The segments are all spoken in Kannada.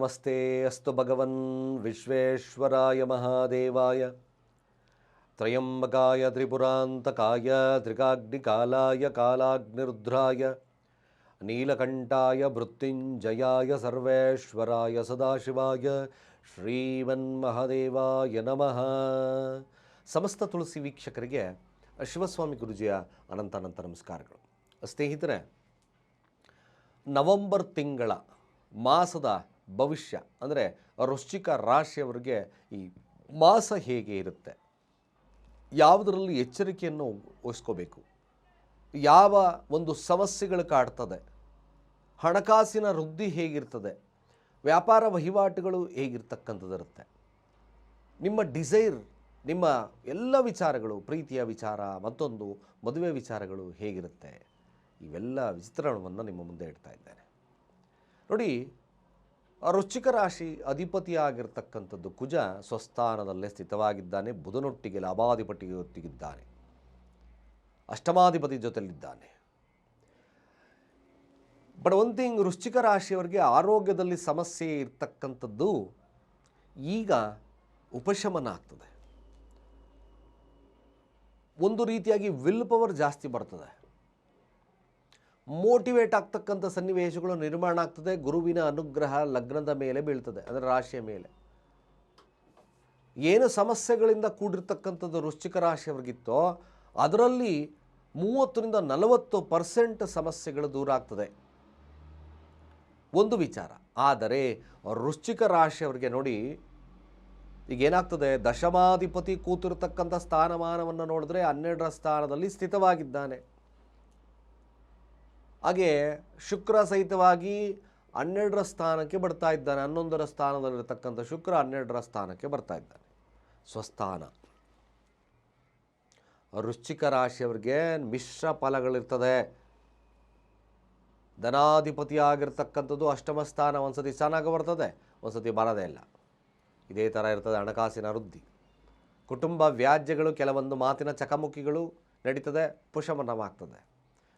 ನಮಸ್ತೆ, ಅಸ್ತು ಭಗವನ್ ವಿಶ್ವೇಶ್ವರಾಯ ಮಹಾದೇವಾಯ. ತ್ರಯಂಬಕಾಯ ತ್ರಿಪುರಾಂತಕಾಯ ತ್ರಿಕಾಗ್ನಿಕಾಲಾಯ ಕಾಲಾಗ್ನಿರುದ್ರಾಯ. ನೀಲಕಂಠಾಯ ಮೃತ್ಯುಂಜಯಾಯ ಸರ್ವೇಶ್ವರಾಯ ಸದಾಶಿವಾಯ. ಶ್ರೀಮನ್ಮಹದೇವಾಯ ನಮಃ. ಸಮಸ್ತ ತುಳಸಿ ವೀಕ್ಷಕರಿಗೆ ಶಿವಸ್ವಾಮಿ ಗುರುಜಿಯ ಅನಂತ ಅನಂತ ನಮಸ್ಕಾರಗಳು. ಸ್ನೇಹಿತರೆ, ನವಂಬರ್ ತಿಂಗಳ ಮಾಸದ ಭವಿಷ್ಯ, ಅಂದರೆ ವೃಶ್ಚಿಕ ರಾಶಿಯವರಿಗೆ ಈ ಮಾಸ ಹೇಗೆ ಇರುತ್ತೆ? ಯಾವುದರಲ್ಲಿ ಎಚ್ಚರಿಕೆಯನ್ನು ವಹಿಸ್ಕೋಬೇಕು? ಯಾವ ಒಂದು ಸಮಸ್ಯೆಗಳು ಕಾಡ್ತದೆ? ಹಣಕಾಸಿನ ವೃದ್ಧಿ ಹೇಗಿರ್ತದೆ? ವ್ಯಾಪಾರ ವಹಿವಾಟುಗಳು ಹೇಗಿರ್ತಕ್ಕಂಥದ್ದಿರುತ್ತೆ? ನಿಮ್ಮ ಡಿಸೈರ್, ನಿಮ್ಮ ಎಲ್ಲ ವಿಚಾರಗಳು, ಪ್ರೀತಿಯ ವಿಚಾರ, ಮತ್ತೊಂದು ಮದುವೆ ವಿಚಾರಗಳು ಹೇಗಿರುತ್ತೆ? ಇವೆಲ್ಲ ವಿಚಿತ್ರಣವನ್ನು ನಿಮ್ಮ ಮುಂದೆ ಇಡ್ತಾ ಇದ್ದೇನೆ. ನೋಡಿ ವೃಶ್ಚಿಕ ರಾಶಿ ಅಧಿಪತಿಯಾಗಿರ್ತಕ್ಕಂಥದ್ದು ಕುಜ ಸ್ವಸ್ಥಾನದಲ್ಲೇ ಸ್ಥಿತವಾಗಿದ್ದಾನೆ, ಬುಧನೊಟ್ಟಿಗೆ ಲಾಭಾಧಿಪತಿಯೊಟ್ಟಿಗಿದ್ದಾನೆ, ಅಷ್ಟಮಾಧಿಪತಿ ಜೊತೆಲಿದ್ದಾನೆ ಬಟ್ ಒನ್ ಥಿಂಗ್ ವೃಶ್ಚಿಕ ರಾಶಿಯವರಿಗೆ ಆರೋಗ್ಯದಲ್ಲಿ ಸಮಸ್ಯೆ ಇರ್ತಕ್ಕಂಥದ್ದು, ಈಗ ಉಪಶಮನ ಆಗ್ತದೆ. ಒಂದು ರೀತಿಯಾಗಿ ವಿಲ್ ಪವರ್ ಜಾಸ್ತಿ ಬರ್ತದೆ. ಮೋಟಿವೇಟ್ ಆಗ್ತಕ್ಕಂಥ ಸನ್ನಿವೇಶಗಳು ನಿರ್ಮಾಣ ಆಗ್ತದೆ, ಗುರುವಿನ ಅನುಗ್ರಹ ಲಗ್ನದ ಮೇಲೆ ಬೀಳ್ತದೆ, ಅದರ ರಾಶಿಯ ಮೇಲೆ. ಏನು ಸಮಸ್ಯೆಗಳಿಂದ ಕೂಡಿರ್ತಕ್ಕಂಥದ್ದು ವೃಶ್ಚಿಕ ರಾಶಿಯವರಿಗಿತ್ತೋ ಅದರಲ್ಲಿ ಮೂವತ್ತರಿಂದ ನಲವತ್ತು ಪರ್ಸೆಂಟ್ ಸಮಸ್ಯೆಗಳು ದೂರ ಆಗ್ತದೆ. ಒಂದು ವಿಚಾರ, ಆದರೆ ವೃಶ್ಚಿಕ ರಾಶಿಯವರಿಗೆ ನೋಡಿ, ಈಗ ಏನಾಗ್ತದೆ, ದಶಮಾಧಿಪತಿ ಕೂತಿರ್ತಕ್ಕಂಥ ಸ್ಥಾನಮಾನವನ್ನು ನೋಡಿದ್ರೆ ಹನ್ನೆರಡರ ಸ್ಥಾನದಲ್ಲಿ ಸ್ಥಿತವಾಗಿದ್ದಾನೆ. ಹಾಗೆ ಶುಕ್ರ ಸಹಿತವಾಗಿ ಹನ್ನೆರಡರ ಸ್ಥಾನಕ್ಕೆ ಬರ್ತಾ ಇದ್ದಾನೆ. ಹನ್ನೊಂದರ ಸ್ಥಾನದಲ್ಲಿರ್ತಕ್ಕಂಥ ಶುಕ್ರ ಹನ್ನೆರಡರ ಸ್ಥಾನಕ್ಕೆ ಬರ್ತಾ ಇದ್ದಾನೆ. ಸ್ವಸ್ಥಾನ. ವೃಶ್ಚಿಕ ರಾಶಿಯವರಿಗೆ ಮಿಶ್ರ ಫಲಗಳಿರ್ತದೆ. ಧನಾಧಿಪತಿ ಆಗಿರ್ತಕ್ಕಂಥದ್ದು ಅಷ್ಟಮ ಸ್ಥಾನ. ಒಂದ್ಸತಿ ಚೆನ್ನಾಗಿ ಬರ್ತದೆ, ಒಂದ್ಸತಿ ಬರೋದೇ ಇಲ್ಲ. ಇದೇ ಥರ ಇರ್ತದೆ ಹಣಕಾಸಿನ ವೃದ್ಧಿ. ಕುಟುಂಬ ವ್ಯಾಜ್ಯಗಳು ಕೆಲವೊಂದು ಮಾತಿನ ಚಕಮುಕಿಗಳು ನಡೀತದೆ ಪುಷಮನವಾಗ್ತದೆ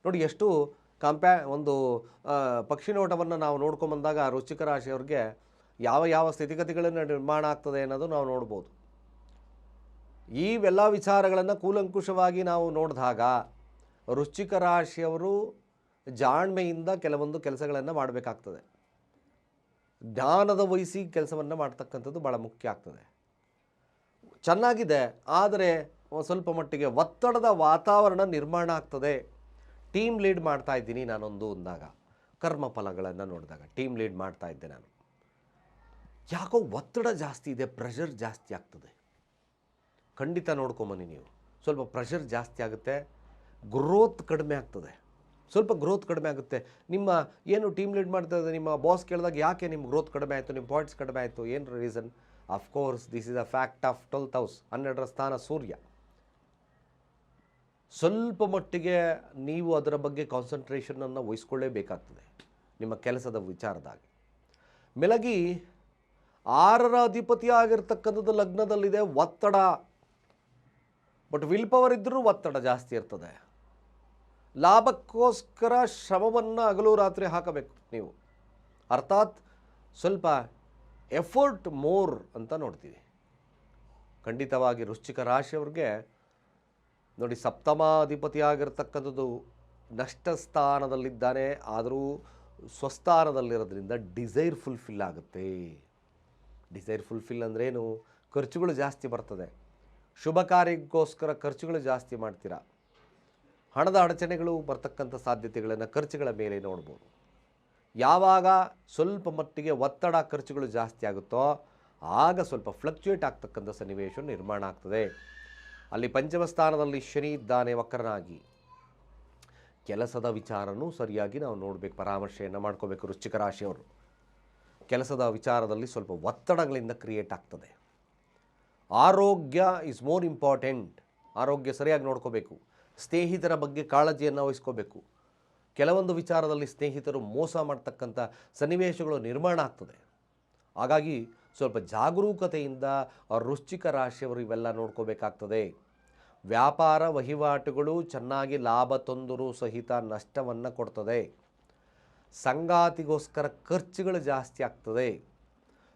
ನೋಡಿ ಎಷ್ಟು ಕಂಪ್ಯಾ ಒಂದು ಪಕ್ಷಿ ನೋಟವನ್ನು ನಾವು ನೋಡ್ಕೊಂಬಂದಾಗ ರುಚಿಕ ರಾಶಿಯವ್ರಿಗೆ ಯಾವ ಯಾವ ಸ್ಥಿತಿಗತಿಗಳನ್ನು ನಿರ್ಮಾಣ ಆಗ್ತದೆ ಅನ್ನೋದು ನಾವು ನೋಡ್ಬೋದು. ಇವೆಲ್ಲ ವಿಚಾರಗಳನ್ನು ಕೂಲಂಕುಷವಾಗಿ ನಾವು ನೋಡಿದಾಗ ರುಚಿಕ ರಾಶಿಯವರು ಜಾಣ್ಮೆಯಿಂದ ಕೆಲವೊಂದು ಕೆಲಸಗಳನ್ನು ಮಾಡಬೇಕಾಗ್ತದೆ. ಜ್ಞಾನದ ವಹಿಸಿ ಕೆಲಸವನ್ನು ಮಾಡ್ತಕ್ಕಂಥದ್ದು ಭಾಳ ಮುಖ್ಯ ಆಗ್ತದೆ. ಚೆನ್ನಾಗಿದೆ, ಆದರೆ ಸ್ವಲ್ಪ ಮಟ್ಟಿಗೆ ಒತ್ತಡದ ವಾತಾವರಣ ನಿರ್ಮಾಣ ಆಗ್ತದೆ. ಟೀಮ್ ಲೀಡ್ ಮಾಡ್ತಾ ಇದ್ದೀನಿ ನಾನೊಂದು ಅಂದಾಗ, ಕರ್ಮ ಫಲಗಳನ್ನು ನೋಡಿದಾಗ ಟೀಮ್ ಲೀಡ್ ಮಾಡ್ತಾ ಇದ್ದೆ ನಾನು. ಯಾಕೋ ಒತ್ತಡ ಜಾಸ್ತಿ ಇದೆ ಪ್ರೆಷರ್ ಜಾಸ್ತಿ ಆಗ್ತದೆ. ಖಂಡಿತ ನೋಡ್ಕೊಂಬನ್ನಿ ನೀವು. ಸ್ವಲ್ಪ ಪ್ರೆಷರ್ ಜಾಸ್ತಿ ಆಗುತ್ತೆ ಗ್ರೋತ್ ಕಡಿಮೆ ಆಗ್ತದೆ. ಸ್ವಲ್ಪ ಗ್ರೋತ್ ಕಡಿಮೆ ಆಗುತ್ತೆ. ನಿಮ್ಮ ಏನು ಟೀಮ್ ಲೀಡ್ ಮಾಡ್ತಾ ಇದೆ ನಿಮ್ಮ ಬಾಸ್ ಕೇಳಿದಾಗ ಯಾಕೆ ನಿಮ್ಮ ಗ್ರೋತ್ ಕಡಿಮೆ ಆಯಿತು ನಿಮ್ಮ ಪಾಯಿಂಟ್ಸ್ ಕಡಿಮೆ ಆಯಿತು ಏನು reason course this is a fact of twelfth house ಹನ್ನೆರಡರ ಸ್ಥಾನ ಸೂರ್ಯ. ಸ್ವಲ್ಪ ಮಟ್ಟಿಗೆ ನೀವು ಅದರ ಬಗ್ಗೆ ಕಾನ್ಸಂಟ್ರೇಷನನ್ನು ವಹಿಸ್ಕೊಳ್ಳೇಬೇಕಾಗ್ತದೆ, ನಿಮ್ಮ ಕೆಲಸದ ವಿಚಾರದಾಗಿ. ಮೆಲಗಿ ಆರರ ಅಧಿಪತಿ ಆಗಿರ್ತಕ್ಕಂಥದ್ದು ಲಗ್ನದಲ್ಲಿದೆ, ಒತ್ತಡ. ಬಟ್ ವಿಲ್ ಪವರ್ ಇದ್ದರೂ ಒತ್ತಡ ಜಾಸ್ತಿ ಇರ್ತದೆ. ಲಾಭಕ್ಕೋಸ್ಕರ ಶ್ರಮವನ್ನು ಹಗಲು ರಾತ್ರಿ ಹಾಕಬೇಕು ನೀವು. ಅರ್ಥಾತ್ ಸ್ವಲ್ಪ ಎಫರ್ಟ್ ಮೋರ್ ಅಂತ ನೋಡ್ತೀವಿ. ಖಂಡಿತವಾಗಿ ರುಚಿಕ ರಾಶಿಯವ್ರಿಗೆ ನೋಡಿ ಸಪ್ತಮಾಧಿಪತಿ ಆಗಿರ್ತಕ್ಕಂಥದ್ದು ನಷ್ಟ ಸ್ಥಾನದಲ್ಲಿದ್ದಾನೆ ಆದರೂ ಸ್ವಸ್ಥಾನದಲ್ಲಿರೋದ್ರಿಂದ ಡಿಸೈರ್ ಫುಲ್ಫಿಲ್ ಆಗುತ್ತೆ. ಡಿಸೈರ್ ಫುಲ್ಫಿಲ್ ಅಂದ್ರೇನು? ಖರ್ಚುಗಳು ಜಾಸ್ತಿ ಬರ್ತದೆ. ಶುಭ ಕಾರ್ಯಕ್ಕೋಸ್ಕರ ಖರ್ಚುಗಳು ಜಾಸ್ತಿ ಮಾಡ್ತೀರಾ? ಹಣದ ಅಡಚಣೆಗಳು ಬರ್ತಕ್ಕಂಥ ಸಾಧ್ಯತೆಗಳನ್ನು ಖರ್ಚುಗಳ ಮೇಲೆ ನೋಡ್ಬೋದು. ಯಾವಾಗ ಸ್ವಲ್ಪ ಮಟ್ಟಿಗೆ ಒತ್ತಡ ಖರ್ಚುಗಳು ಜಾಸ್ತಿ ಆಗುತ್ತೋ, ಆಗ ಸ್ವಲ್ಪ ಫ್ಲಕ್ಚುಯೇಟ್ ಆಗ್ತಕ್ಕಂಥ ಸನ್ನಿವೇಶ ನಿರ್ಮಾಣ ಆಗ್ತದೆ. ಅಲ್ಲಿ ಪಂಚಮ ಸ್ಥಾನದಲ್ಲಿ ಶನಿ ಇದ್ದಾನೆ ವಕ್ರನಾಗಿ. ಕೆಲಸದ ವಿಚಾರನೂ ಸರಿಯಾಗಿ ನಾವು ನೋಡಬೇಕು, ಪರಾಮರ್ಶೆಯನ್ನು ಮಾಡ್ಕೋಬೇಕು ವೃಶ್ಚಿಕ ರಾಶಿಯವರು. ಕೆಲಸದ ವಿಚಾರದಲ್ಲಿ ಸ್ವಲ್ಪ ಒತ್ತಡಗಳಿಂದ ಕ್ರಿಯೇಟ್ ಆಗ್ತದೆ. ಆರೋಗ್ಯ ಇಸ್ ಮೋರ್ ಇಂಪಾರ್ಟೆಂಟ್ ಆರೋಗ್ಯ ಸರಿಯಾಗಿ ನೋಡ್ಕೋಬೇಕು. ಸ್ನೇಹಿತರ ಬಗ್ಗೆ ಕಾಳಜಿಯನ್ನು ವಹಿಸ್ಕೋಬೇಕು. ಕೆಲವೊಂದು ವಿಚಾರದಲ್ಲಿ ಸ್ನೇಹಿತರು ಮೋಸ ಮಾಡ್ತಕ್ಕಂಥ ಸನ್ನಿವೇಶಗಳು ನಿರ್ಮಾಣ ಆಗ್ತದೆ. ಹಾಗಾಗಿ ಸ್ವಲ್ಪ ಜಾಗರೂಕತೆಯಿಂದ ವೃಶ್ಚಿಕ ರಾಶಿಯವರು ಇವೆಲ್ಲ ನೋಡ್ಕೋಬೇಕಾಗ್ತದೆ. ವ್ಯಾಪಾರ ವಹಿವಾಟುಗಳು ಚೆನ್ನಾಗಿ ಲಾಭ ತೊಂದರು ಸಹಿತ ನಷ್ಟವನ್ನು ಕೊಡ್ತದೆ. ಸಂಗಾತಿಗೋಸ್ಕರ ಖರ್ಚುಗಳು ಜಾಸ್ತಿ ಆಗ್ತದೆ.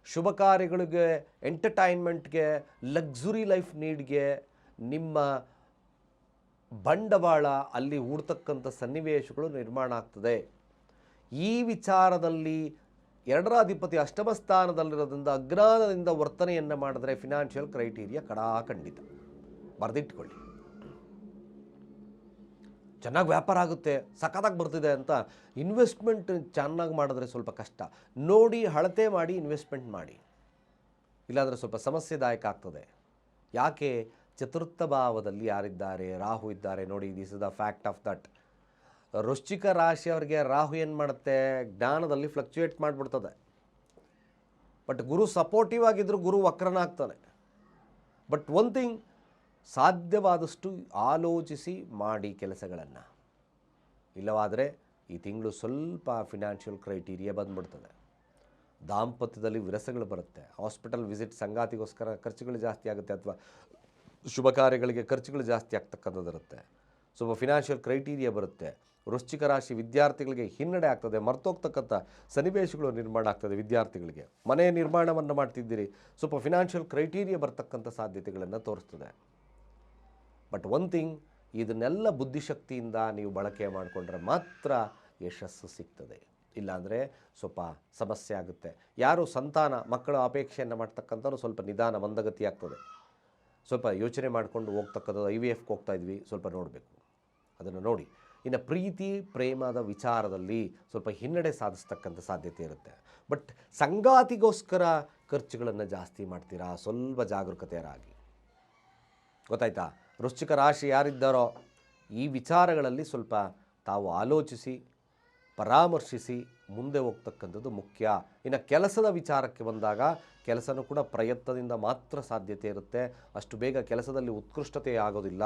ಶುಭ ಕಾರ್ಯಗಳಿಗೆ, ಎಂಟರ್ಟೈನ್ಮೆಂಟ್ಗೆ, ಲಕ್ಸುರಿ ಲೈಫ್ ನೀಡ್ಗೆ ನಿಮ್ಮ ಬಂಡವಾಳ ಅಲ್ಲಿ ಹೂಡ್ತಕ್ಕಂಥ ಸನ್ನಿವೇಶಗಳು ನಿರ್ಮಾಣ ಆಗ್ತದೆ. ಈ ವಿಚಾರದಲ್ಲಿ ಎರಡರ ಅಧಿಪತಿ ಅಷ್ಟಮ ಸ್ಥಾನದಲ್ಲಿರೋದ್ರಿಂದ ಅಜ್ಞಾನದಿಂದ ವರ್ತನೆಯನ್ನು ಮಾಡಿದ್ರೆ ಫಿನಾನ್ಷಿಯಲ್ ಕ್ರೈಟೀರಿಯಾ ಕಡಾಖಂಡಿತ. ಬರೆದಿಟ್ಕೊಳ್ಳಿ. ಚೆನ್ನಾಗಿ ವ್ಯಾಪಾರ ಆಗುತ್ತೆ, ಸಖತ್ತಾಗಿ ಬರ್ತಿದೆ ಅಂತ ಇನ್ವೆಸ್ಟ್ಮೆಂಟ್ ಚೆನ್ನಾಗಿ ಮಾಡಿದ್ರೆ ಸ್ವಲ್ಪ ಕಷ್ಟ. ನೋಡಿ, ಅಳತೆ ಮಾಡಿ ಇನ್ವೆಸ್ಟ್ಮೆಂಟ್ ಮಾಡಿ. ಇಲ್ಲಾಂದರೆ ಸ್ವಲ್ಪ ಸಮಸ್ಯೆದಾಯಕ ಆಗ್ತದೆ. ಯಾಕೆ? ಚತುರ್ಥ ಭಾವದಲ್ಲಿ ಯಾರಿದ್ದಾರೆ? ರಾಹು ಇದ್ದಾರೆ. ನೋಡಿ this is the fact of that ವೃಶ್ಚಿಕ ರಾಶಿಯವರಿಗೆ ರಾಹು ಏನು ಮಾಡುತ್ತೆ? ಜ್ಞಾನದಲ್ಲಿ ಫ್ಲಕ್ಚುಯೇಟ್ ಮಾಡಿಬಿಡ್ತದೆ. ಬಟ್ ಗುರು ಸಪೋರ್ಟಿವ್ ಆಗಿದ್ದರೂ ಗುರು ವಕ್ರನಾಗ್ತಾನೆ. ಬಟ್ ಒನ್ ಥಿಂಗ್ ಸಾಧ್ಯವಾದಷ್ಟು ಆಲೋಚಿಸಿ ಮಾಡಿ ಕೆಲಸಗಳನ್ನು. ಇಲ್ಲವಾದರೆ ಈ ತಿಂಗಳು ಸ್ವಲ್ಪ ಫಿನಾನ್ಷಿಯಲ್ ಕ್ರೈಟೀರಿಯಾ ಬಂದ್ಬಿಡ್ತದೆ. ದಾಂಪತ್ಯದಲ್ಲಿ ವಿರಸಗಳು ಬರುತ್ತೆ. ಹಾಸ್ಪಿಟಲ್ ವಿಸಿಟ್ ಸಂಗಾತಿಗೋಸ್ಕರ ಖರ್ಚುಗಳು ಜಾಸ್ತಿ ಆಗುತ್ತೆ ಅಥವಾ ಶುಭ ಕಾರ್ಯಗಳಿಗೆ ಖರ್ಚುಗಳು ಜಾಸ್ತಿ ಆಗ್ತಕ್ಕಂಥದ್ದು ಇರುತ್ತೆ. ಸ್ವಲ್ಪ ಫಿನಾನ್ಷಿಯಲ್ ಕ್ರೈಟೀರಿಯಾ ಬರುತ್ತೆ. ವೃಶ್ಚಿಕ ರಾಶಿ ವಿದ್ಯಾರ್ಥಿಗಳಿಗೆ ಹಿನ್ನಡೆ ಆಗ್ತದೆ. ಮರ್ತೋಗ್ತಕ್ಕಂಥ ಸನ್ನಿವೇಶಗಳು ನಿರ್ಮಾಣ ಆಗ್ತದೆ ವಿದ್ಯಾರ್ಥಿಗಳಿಗೆ. ಮನೆ ನಿರ್ಮಾಣವನ್ನು ಮಾಡ್ತಿದ್ದೀರಿ. ಸ್ವಲ್ಪ ಫಿನಾನ್ಷಿಯಲ್ ಕ್ರೈಟೀರಿಯಾ ಬರ್ತಕ್ಕಂಥ ಸಾಧ್ಯತೆಗಳನ್ನು ತೋರಿಸ್ತದೆ. ಬಟ್ ಒನ್ ಥಿಂಗ್ ಇದನ್ನೆಲ್ಲ ಬುದ್ಧಿಶಕ್ತಿಯಿಂದ ನೀವು ಬಳಕೆ ಮಾಡಿಕೊಂಡ್ರೆ ಮಾತ್ರ ಯಶಸ್ಸು ಸಿಗ್ತದೆ. ಇಲ್ಲಾಂದರೆ ಸ್ವಲ್ಪ ಸಮಸ್ಯೆ ಆಗುತ್ತೆ. ಯಾರು ಸಂತಾನ, ಮಕ್ಕಳ ಅಪೇಕ್ಷೆಯನ್ನು ಮಾಡ್ತಕ್ಕಂಥವ್ರು ಸ್ವಲ್ಪ ನಿಧಾನ ಮಂದಗತಿ ಆಗ್ತದೆ. ಸ್ವಲ್ಪ ಯೋಚನೆ ಮಾಡಿಕೊಂಡು ಹೋಗ್ತಕ್ಕಂಥದ್ದು ಐ ವಿ ಎಫ್ಗೆ ಹೋಗ್ತಾ ಇದ್ವಿ, ಸ್ವಲ್ಪ ನೋಡಬೇಕು. ಅದನ್ನು ನೋಡಿ. ಇನ್ನು ಪ್ರೀತಿ, ಪ್ರೇಮದ ವಿಚಾರದಲ್ಲಿ ಸ್ವಲ್ಪ ಹಿನ್ನಡೆ ಸಾಧಿಸ್ತಕ್ಕಂಥ ಸಾಧ್ಯತೆ ಇರುತ್ತೆ. ಬಟ್ ಸಂಗಾತಿಗೋಸ್ಕರ ಖರ್ಚುಗಳನ್ನು ಜಾಸ್ತಿ ಮಾಡ್ತೀರಾ? ಸ್ವಲ್ಪ ಜಾಗರೂಕತೆಯರಾಗಿ. ಗೊತ್ತಾಯ್ತಾ? ವೃಶ್ಚಿಕ ರಾಶಿ ಯಾರಿದ್ದಾರೋ, ಈ ವಿಚಾರಗಳಲ್ಲಿ ಸ್ವಲ್ಪ ತಾವು ಆಲೋಚಿಸಿ, ಪರಾಮರ್ಶಿಸಿ ಮುಂದೆ ಹೋಗ್ತಕ್ಕಂಥದ್ದು ಮುಖ್ಯ. ಇನ್ನು ಕೆಲಸದ ವಿಚಾರಕ್ಕೆ ಬಂದಾಗ ಕೆಲಸನೂ ಕೂಡ ಪ್ರಯತ್ನದಿಂದ ಮಾತ್ರ ಸಾಧ್ಯತೆ ಇರುತ್ತೆ. ಅಷ್ಟು ಬೇಗ ಕೆಲಸದಲ್ಲಿ ಉತ್ಕೃಷ್ಟತೆ ಆಗೋದಿಲ್ಲ.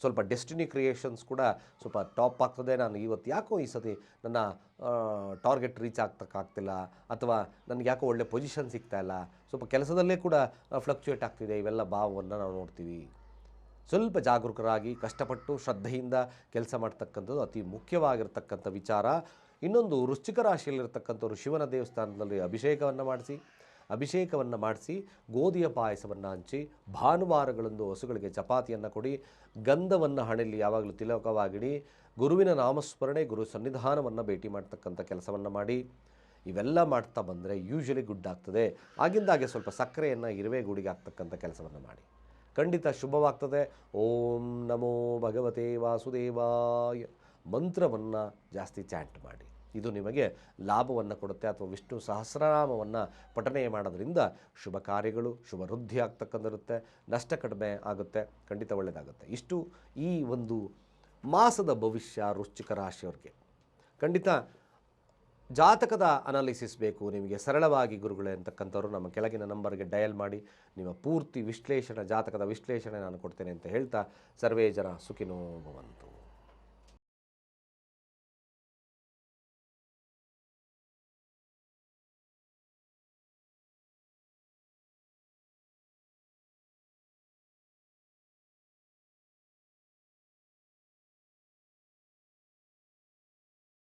ಸ್ವಲ್ಪ ಡೆಸ್ಟಿನಿ ಕ್ರಿಯೇಷನ್ಸ್ ಕೂಡ ಸ್ವಲ್ಪ ಟಾಪ್ ಆಗ್ತದೆ. ನಾನು ಇವತ್ತು ಯಾಕೋ ಈ ಸತಿ ನನ್ನ ಟಾರ್ಗೆಟ್ ರೀಚ್ ಆಗ್ತಕ್ಕಾಗ್ತಿಲ್ಲ ಅಥವಾ ನನಗೆ ಯಾಕೋ ಒಳ್ಳೆ ಪೊಸಿಷನ್ ಸಿಗ್ತಾ ಇಲ್ಲ. ಸ್ವಲ್ಪ ಕೆಲಸದಲ್ಲೇ ಕೂಡ ಫ್ಲಕ್ಚುಯೇಟ್ ಆಗ್ತಿದೆ. ಇವೆಲ್ಲ ಭಾವವನ್ನು ನಾವು ನೋಡ್ತೀವಿ. ಸ್ವಲ್ಪ ಜಾಗರೂಕರಾಗಿ, ಕಷ್ಟಪಟ್ಟು, ಶ್ರದ್ಧೆಯಿಂದ ಕೆಲಸ ಮಾಡ್ತಕ್ಕಂಥದ್ದು ಅತಿ ಮುಖ್ಯವಾಗಿರ್ತಕ್ಕಂಥ ವಿಚಾರ. ಇನ್ನೊಂದು ವೃಶ್ಚಿಕ ರಾಶಿಯಲ್ಲಿರ್ತಕ್ಕಂಥವ್ರು ಶಿವನ ದೇವಸ್ಥಾನದಲ್ಲಿ ಅಭಿಷೇಕವನ್ನು ಮಾಡಿಸಿ ಅಭಿಷೇಕವನ್ನು ಮಾಡಿಸಿ, ಗೋಧಿಯ ಪಾಯಸವನ್ನು ಹಂಚಿ, ಭಾನುವಾರಗಳಂದು ಹಸುಗಳಿಗೆ ಚಪಾತಿಯನ್ನು ಕೊಡಿ, ಗಂಧವನ್ನು ಹಣೆಯಲ್ಲಿ ಯಾವಾಗಲೂ ತಿಲಕವಾಗಿಡಿ, ಗುರುವಿನ ನಾಮಸ್ಮರಣೆ, ಗುರು ಸನ್ನಿಧಾನವನ್ನು ಭೇಟಿ ಮಾಡ್ತಕ್ಕಂಥ ಕೆಲಸವನ್ನು ಮಾಡಿ. ಇವೆಲ್ಲ ಮಾಡ್ತಾ ಬಂದರೆ ಯೂಶಲಿ ಗುಡ್ ಆಗ್ತದೆ ಆಗಿಂದಾಗೆ ಸ್ವಲ್ಪ ಸಕ್ಕರೆಯನ್ನು ಇರುವೆ ಗೂಡಿಗೆ ಹಾಕ್ತಕ್ಕಂಥ ಕೆಲಸವನ್ನು ಮಾಡಿ. ಖಂಡಿತ ಶುಭವಾಗ್ತದೆ. ಓಂ ನಮೋ ಭಗವತೆ ವಾಸುದೇವಾಯ. ಮಂತ್ರವನ್ನು ಜಾಸ್ತಿ ಚಾಂಟ್ ಮಾಡಿ. ಇದು ನಿಮಗೆ ಲಾಭವನ್ನು ಕೊಡುತ್ತೆ ಅಥವಾ ವಿಷ್ಣು ಸಹಸ್ರನಾಮವನ್ನು ಪಠನೆ ಮಾಡೋದ್ರಿಂದ ಶುಭ ಕಾರ್ಯಗಳು, ಶುಭ ವೃದ್ಧಿ ಆಗ್ತಕ್ಕಂಥಿರುತ್ತೆ ನಷ್ಟ ಕಡಿಮೆ ಆಗುತ್ತೆ, ಖಂಡಿತ ಒಳ್ಳೆಯದಾಗುತ್ತೆ ಇಷ್ಟು ಈ ಒಂದು ಮಾಸದ ಭವಿಷ್ಯ ರುಚಿಕ ರಾಶಿಯವ್ರಿಗೆ. ಖಂಡಿತ ಜಾತಕದ ಅನಾಲಿಸಿಸ್ ಬೇಕು, ನಿಮಗೆ ಸರಳವಾಗಿ ಗುರುಗಳೇ ಅಂತಕ್ಕಂಥವ್ರು ನಮ್ಮ ಕೆಳಗಿನ ನಂಬರ್ಗೆ ಡಯಲ್ ಮಾಡಿ, ನಿಮ್ಮ ಪೂರ್ತಿ ವಿಶ್ಲೇಷಣೆ, ಜಾತಕದ ವಿಶ್ಲೇಷಣೆ ನಾನು ಕೊಡ್ತೇನೆ ಅಂತ ಹೇಳ್ತಾ ಸರ್ವೇ ಜನ ಸುಖಿನೋ